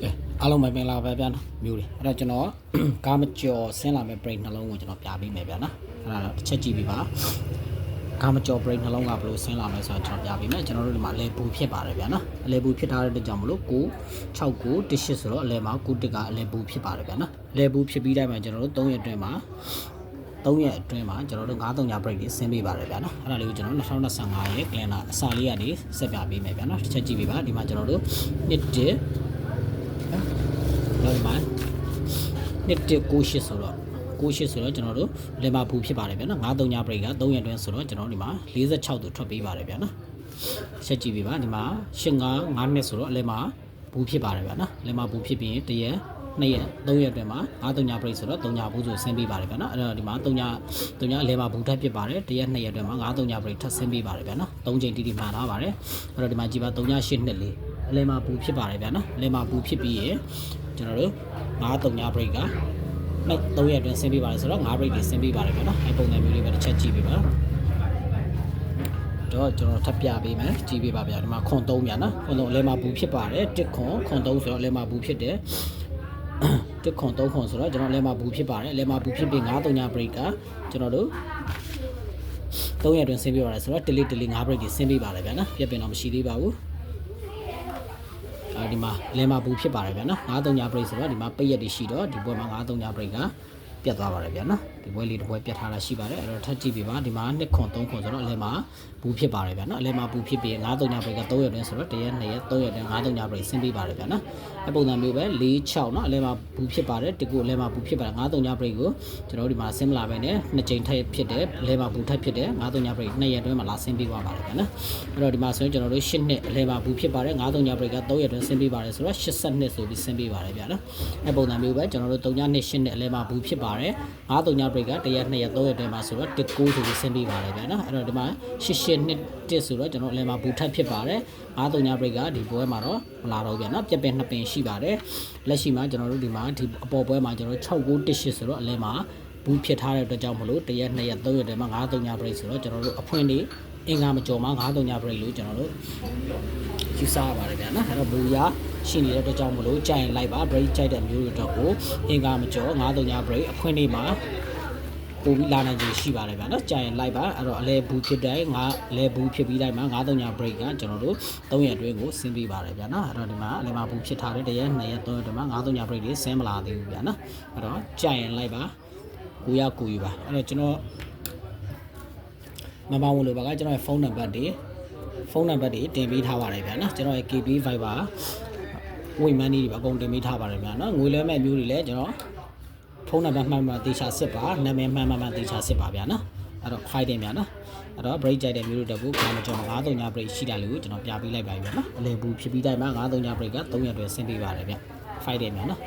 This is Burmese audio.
ကဲအားလုံးပဲမင်္ဂလာပါဗျာနော်မျိုးတွေအဲ့တော့ကျွန်တော်ကားမကျော်ဆင်းလာမဲ့ break နှလုံးကိုကျွန်တော်ပြပေးမယ်ဗျာနော်အဲ့ဒါတော့တစ်ချက်ကြည့်ပြီးပါကားမကျော် break နှလုံးကဘယ်လိုဆင်းလာမလဲဆိုတော့ကျွန်တော်ပြပေးမယ်ကျွန်တော်တို့ဒီမှာအလဲပူဖြစ်ပါတယ်ဗျာနော်အလဲပူဖြစ်ထားတဲ့အတွက်ကြောင့်မလို့9 6 9 1 8ဆိုတော့အလဲမှာ9တစ်ကအလဲပူဖြစ်ပါတယ်ဗျာနော်အလဲပူဖြစ်ပြီးတိုင်းမှာကျွန်တော်တို့3ရက်အတွင်းမှာ3ရက်အတွင်းမှာကျွန်တော်တို့9-3ည break တွေဆင်းပေးပါတယ်ဗျာနော်အဲ့ဒါလေးကိုကျွန်တော်2025ရဲ့ calendar အစာလေးကနေဆက်ပြပေးမယ်ဗျာနော်တစ်ချက်ကြည့်ပေးပါဒီမှာကျွန်တော်တို့1 1တော့ဒီ မှာနှစ်တ68ဆိုတော့68ဆိုတော့ကျွန်တော်တို့လင်မာဘူးဖြစ်ပါတယ်ဗျာနော်9 3ည break က3ရက်တွင်းဆိုတော့ကျွန်တော်ဒီမှာ46သူထွက်ပေးပါတယ်ဗျာနော်ဆက်ကြည့်ပေးပါဒီမှာ85 9နှစ်ဆိုတော့လင်မာဘူးဖြစ်ပါတယ်ဗျာနော်လင်မာဘူးဖြစ်ပြီးရင်တရက်2ရက်3ရက်အတွင်းမှာ9 3ည break ဆိုတော့3ညဘူးဆိုဆင်းပေးပါတယ်ဗျာနော်အဲ့တော့ဒီမှာ3ည3ညအလဲမှာဘူးထပ်ဖြစ်ပါတယ်တရက်2ရက်အတွင်းမှာ9 3ည break ထပ်ဆင်းပေးပါတယ်ဗျာနော်3ချိန်တိတိမှန်ထားပါတယ်အဲ့တော့ဒီမှာကြည့်ပါ3ည8နှစ်လေး အလဲမှာဘူးဖြစ်ပါတယ်ဗျာနော်အလဲမှာဘူးဖြစ်ပြီးရင်ကျွန်တော်တို့9 3ည break ကနောက်3ရက်အတွင်းဆင်းပေးပါတယ်ဆိုတော့9 break တွေဆင်းပေးပါတယ်ဗျာနော်အဲ့ပုံစံမျိုးလေးပဲတစ်ချက်ကြည့်ပေးပါတော့ကျွန်တော်ထပ်ပြပေးမယ်ကြည့်ပေးပါဗျာဒီမှာခွန်3ဗျာနော်ခွန်3အလဲမှာဘူးဖြစ်ပါတယ်တစ်ခွန်ခွန်3ဆိုတော့အလဲမှာဘူးဖြစ်တယ်တစ်ခွန်3ခွန်ဆိုတော့ကျွန်တော်အလဲမှာဘူးဖြစ်ပါတယ်အလဲမှာဘူးဖြစ်ပြီး9 3ည break ကကျွန်တော်တို့3ရက်အတွင်းဆင်းပေးပါတယ်ဆိုတော့တလေးတလေး9 break တွေဆင်းပေးပါတယ်ဗျာနော်ပြက်ပင်တော့မရှိသေးပါဘူးအဲ ဒီမှာလဲမှာဘူးဖြစ်ပါတယ်ဗျာနော်9 3ည break ဆိုတော့ဒီမှာပိတ်ရက်တွေရှိတော့ဒီဘက်မှာ9 3ည break ကပြတ်သွားပါတယ်ဗျာနော် ဒီဘွဲလေးတစ်ဘွဲပြတ်ထားတာရှိပါတယ်အဲ့တော့ထပ်ကြည့်ပြပါဒီမှာ2ခွန်3ခွန်ဆိုတော့အလဲမှာဘူးဖြစ်ပါတယ်ဗျာနော်အလဲမှာဘူးဖြစ်ပြီး9 3ည break က3ရက်တွင်းဆိုတော့1ရက်2ရက်3ရက်တွင်း9 3ည break ဆင်းပေးပါတယ်ဗျာနော်အဲ့ပုံစံမျိုးပဲ4 6နော်အလဲမှာဘူးဖြစ်ပါတယ်တကူအလဲမှာဘူးဖြစ်ပါတယ်9 3ည break ကိုကျွန်တော်တို့ဒီမှာဆင်းမလာပဲနဲ့နှစ်ချိန်ထပ်ဖြစ်တယ်အလဲမှာဘူးထပ်ဖြစ်တယ်9 3ည break 2ရက်တွင်းမှာလာဆင်းပေးသွားပါတယ်ဗျာနော်အဲ့တော့ဒီမှာဆိုရင်ကျွန်တော်တို့8နှစ်အလဲမှာဘူးဖြစ်ပါတယ်9 3ည break က3ရက်တွင်းဆင်းပေးပါတယ်ဆိုတော့80နှစ်ဆိုပြီးဆင်းပေးပါတယ်ဗျာနော်အဲ့ပုံစံမျိုးပဲကျွန်တော်တို့3ညနှစ်8နှစ်အလဲမှာဘူးဖြစ်ပါတယ်9 3ည break က1ရက်2ရက်3ရက်တွင်းမှာဆိုတော့1 9ဆိုပြီးဆင်းပေးပါတယ်ဗျာနော်အဲ့တော့ဒီမှာ88နှစ်တစ်ဆိုတော့ကျွန်တော်အလဲမှာဘူးထပ်ဖြစ်ပါတယ်9 3ည break ကဒီပွဲမှာတော့မလာတော့ဗျာနော်ပြက်ပင်နှစ်ပင်ရှိပါတယ်လက်ရှိမှာကျွန်တော်တို့ဒီမှာဒီအပေါ်ပွဲမှာကျွန်တော်6918ဆိုတော့အလဲမှာဘူးဖြစ်ထားတဲ့အတွက်ကြောင့်မလို့1ရက်2ရက်3ရက်တွင်းမှာ9 3ည break ဆိုတော့ကျွန်တော်တို့အဖွင့်လေးအင်္ဂါမကျော်မှာ9 3ည break လို့ကျွန်တော်တို့ယူဆရပါတယ်ဗျာနော်အဲ့တော့ဘူရရှိနေတဲ့အတွက်ကြောင့်မလို့ကြိုင်လိုက်ပါ break ကြိုက်တဲ့မျိုးတွေတော့ကိုအင်္ဂါမကျော်9 3ည break အဖွင့်လေးမှာ ပို့ပြီးလာနိုင်ခြေရှိပါတယ်ဗျာနော်ကြာရင်လိုက်ပါအဲ့တော့အလဲဘူးဖြစ်တိုင်းငါအလဲဘူးဖြစ်ပြီးတိုင်းမှာ9 3ည break ကကျွန်တော်တို့3ရက်အတွင်းကိုဆင်းပေးပါတယ်ဗျာနော်အဲ့တော့ဒီမှာအလဲမှာဘူးဖြစ်ထားတဲ့တရက်2ရက်3ရက်အတွင်းမှာ9 3ည break တွေဆင်းမလာသေးဘူးဗျာနော်အဲ့တော့ကြာရင်လိုက်ပါကိုရကိုယူပါအဲ့တော့ကျွန်တော်မမဝင်လို့ပါကကျွန်တော်ရဲ့ဖုန်းနံပါတ်တွေဖုန်းနံပါတ်တွေတင်ပေးထားပါတယ်ဗျာနော်ကျွန်တော်ရဲ့ KB Viber ဝိမန်းကြီးတွေပါအကုန်တင်ပေးထားပါတယ်ဗျာနော်ငွေလဲမဲ့မျိုးတွေလည်းကျွန်တော်ဖု န်းနံပါတ်မှန်မှန်တေချာစစ်ပါနာမည်မှန်မှန်မှန်တေချာစစ်ပါဗျာနော်အဲ့တော့ file တင်ဗျာနော်အဲ့တော့ break ကြိုက်တဲ့မျိုးတွေတက်ဖို့ဘာမှကျွန်တော်9 3ည break ရှိတာလေးကိုကျွန်တော်ပြပေးလိုက်ပါပြီဗျာနော်အလဲဘူးဖြစ်ပြီးတိုင်းမှာ9 3ည break က3ရက်တွဲဆင်းပေးပါတယ်ဗျ file တင်ဗျာနော်